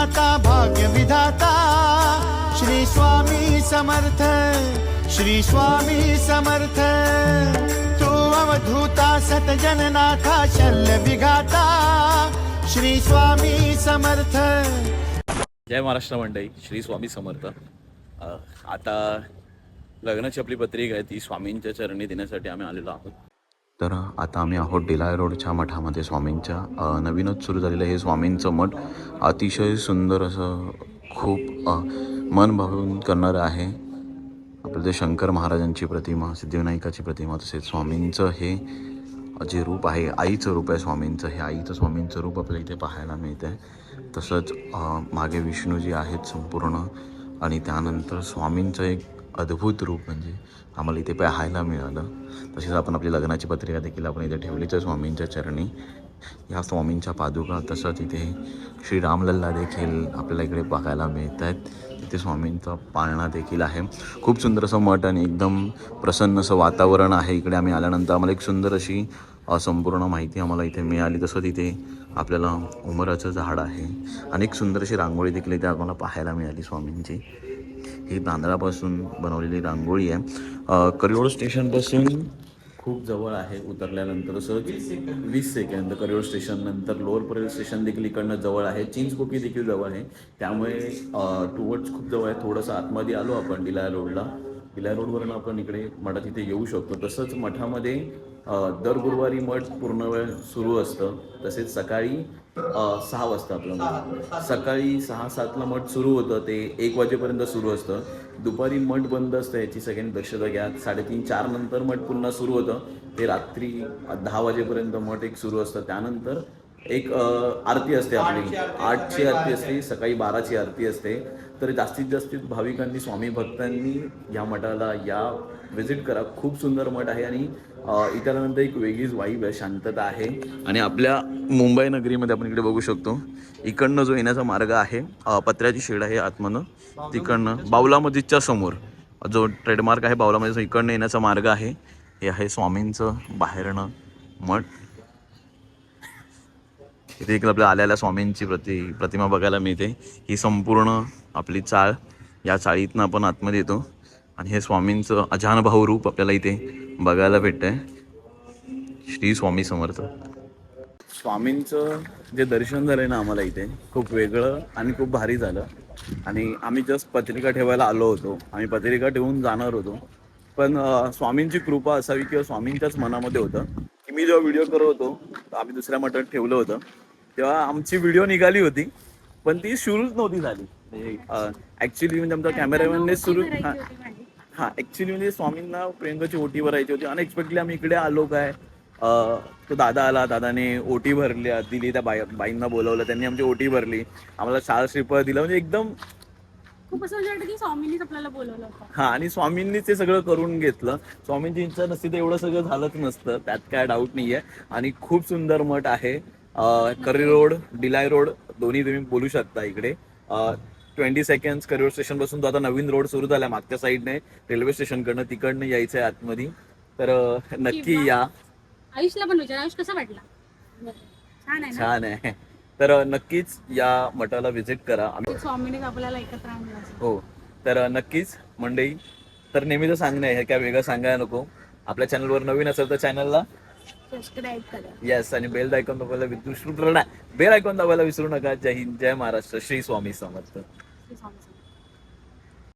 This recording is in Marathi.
दाता भाग्य विधाता श्री स्वामी समर्थ श्री स्वामी समर्थ। तू अवधूता सतजननाथा शल्य विघाता श्री स्वामी समर्थ। जय महाराष्ट्र मंडई श्री स्वामी समर्थ. आता लग्नाची आपली पत्रिका आहे ती स्वामींच्या चरणी देण्यासाठी आम्ही आलेलो आहोत. तर आता आम्ही आहोत डिलाय रोडच्या मठामध्ये स्वामींच्या. नवीनच सुरू झालेलं हे स्वामींचं मठ. अतिशय सुंदर असं खूप मन भावून करणारं आहे. आपलं ते शंकर महाराजांची प्रतिमा सिद्धिविनायकाची प्रतिमा तसेच स्वामींचं हे जे रूप आहे आईचं रूप आहे स्वामींचं हे आईचं स्वामींचं रूप आपल्याला इथे पाहायला मिळतं आहे तसंच मागे विष्णूजी आहेत संपूर्ण. आणि त्यानंतर स्वामींचं एक अद्भुत रूप म्हणजे आम्हाला इथे पाहायला मिळालं. तसेच आपण आपली लग्नाची पत्रिका देखील आपण इथे ठेवलीच तर स्वामींच्या चरणी. ह्या स्वामींच्या पादुका तसंच इथे श्री रामलल्ला देखील आपल्याला इकडे बघायला मिळत आहेत तिथे स्वामींचा पाळणा देखील आहे. खूप सुंदर असं मठ आणि एकदम प्रसन्न असं वातावरण आहे. इकडे आम्ही आल्यानंतर आम्हाला एक सुंदर अशी संपूर्ण माहिती आम्हाला इथे मिळाली. तसं तिथे आपल्याला उमराचं झाड आहे. आणि एक सुंदर अशी रांगोळी देखील इथे आम्हाला पाहायला मिळाली स्वामींची. ही तांदळापासून बनवलेली रांगोळी आहे. करिओड स्टेशनपासून खूप जवळ आहे उतरल्यानंतर सहज वीस सेकंद. करिओड स्टेशन नंतर लोअर परेल स्टेशन देखील इकडनं जवळ आहे. चिंचपोकी देखील जवळ आहे. त्यामुळे टुवर्ड्स खूप जवळ आहे. थोडंसं आतमध्ये आलो आपण डिलाया रोडला. डिलाया रोडवरून आपण इकडे मठात इथे येऊ शकतो. तसंच मठामध्ये दर गुरुवारी मठ पूर्ण वेळ सुरू असतं. तसेच सकाळी सहा वाजता आपलं मठ. सकाळी सहा सातला मठ सुरू होतं. ते एक वाजेपर्यंत सुरू असतं. दुपारी मठ बंद असतं याची सगळ्यांनी दक्षता घ्या. साडेतीन चार नंतर मठ पुन्हा सुरू होतं. ते रात्री दहा वाजेपर्यंत मठ एक सुरू असतं. त्यानंतर एक आरती असते आपली. आठची आरती असते सकाळी बाराची आरती. असते. तर जास्तीत जास्त भाविकांनी स्वामी भक्तांनी या मठाला या व्हिजिट करा. खूप सुंदर मठ आहे आणि आल्यानंतर एक वेगळीच वाईब आहे शांतता आहे. आणि आपल्या मुंबई नगरीमध्ये आपण इकडे बघू शकतो. इकडनं जो येण्याचा मार्ग आहे पत्र्याची शेड आहे आतमधनं. तिकडनं बावला मस्जिदच्या समोर. जो ट्रेडमार्क आहे बावला मस्जिद इकडनं येण्याचा मार्ग आहे. हे आहे स्वामींचं बाहेरनं मठ. इथे एक आपल्या आलेल्या स्वामींची प्रति प्रतिमा बघायला मिळते. ही संपूर्ण आपली चाळ या चाळीतनं आपण आतमध्ये येतो. आणि हे स्वामींचं अजानभाऊ रूप आपल्याला इथे बघायला भेटतंय. श्री स्वामी समर्थ. स्वामींचं जे दर्शन झालं ना आम्हाला इथे खूप वेगळं आणि खूप भारी झालं. आणि आम्ही जस्ट पत्रिका ठेवायला आलो होतो. आम्ही पत्रिका ठेवून जाणार होतो. पण स्वामींची कृपा असावी किंवा स्वामींच्याच मनामध्ये होतं. की मी जेव्हा व्हिडिओ करत होतो तर आम्ही दुसऱ्या मठात ठेवलं होतं. तेव्हा आमची व्हिडिओ निघाली होती पण ती सुरूच नव्हती झाली. ॲक्च्युली म्हणजे आमचा कॅमेरामॅनने सुरू हां ऍक्च्युली म्हणजे स्वामींना प्रियंकाची ओटी भरायची होती. अनएक्सपेक्टली आम्ही इकडे आलो काय तो दादा आला दादाने ओटी भरली दिली त्या बाई बाईंना बोलवलं त्यांनी आमची ओटी भरली. आम्हाला शाळा श्रीफळ दिलं म्हणजे एकदम खूप असं वाटतं की स्वामींनीच आपल्याला बोलवलं होतं. हा आणि स्वामींनीच ते सगळं करून घेतलं. स्वामींची इच्छा नसती तर एवढं सगळं झालंच नसतं. त्यात काय डाऊट नाहीये. आणि खूप सुंदर मठ आहे. करी रोड डिलाय रोड दोन्ही तुम्ही बोलू शकता इकडे. ट्वेंटी सेकंड करिअर स्टेशनपासून तो आता नवीन रोड सुरू झाला मागच्या साईडने रेल्वे स्टेशनकडनं तिकडनं यायचं आहे आतमध्ये. तर नक्की या. आयुषला पण विचार आयुष कसा वाटला? छान आहे तर नक्कीच या मठाला व्हिजिट करा. आपल्याला एकत्र आणलं. हो. तर नक्कीच मंडळी तर नेहमीच सांगणं आहे हे काय वेगळं सांगायला नको. आपल्या चॅनलवर नवीन असेल तर चॅनलला सबस्क्राईब करा. येस आणि बेल आयकॉन दाबायला विसरू बेल आयकॉन दाबायला विसरू नका. जय हिंद जय महाराष्ट्र. श्री स्वामी समर्थ. श्री स्वामी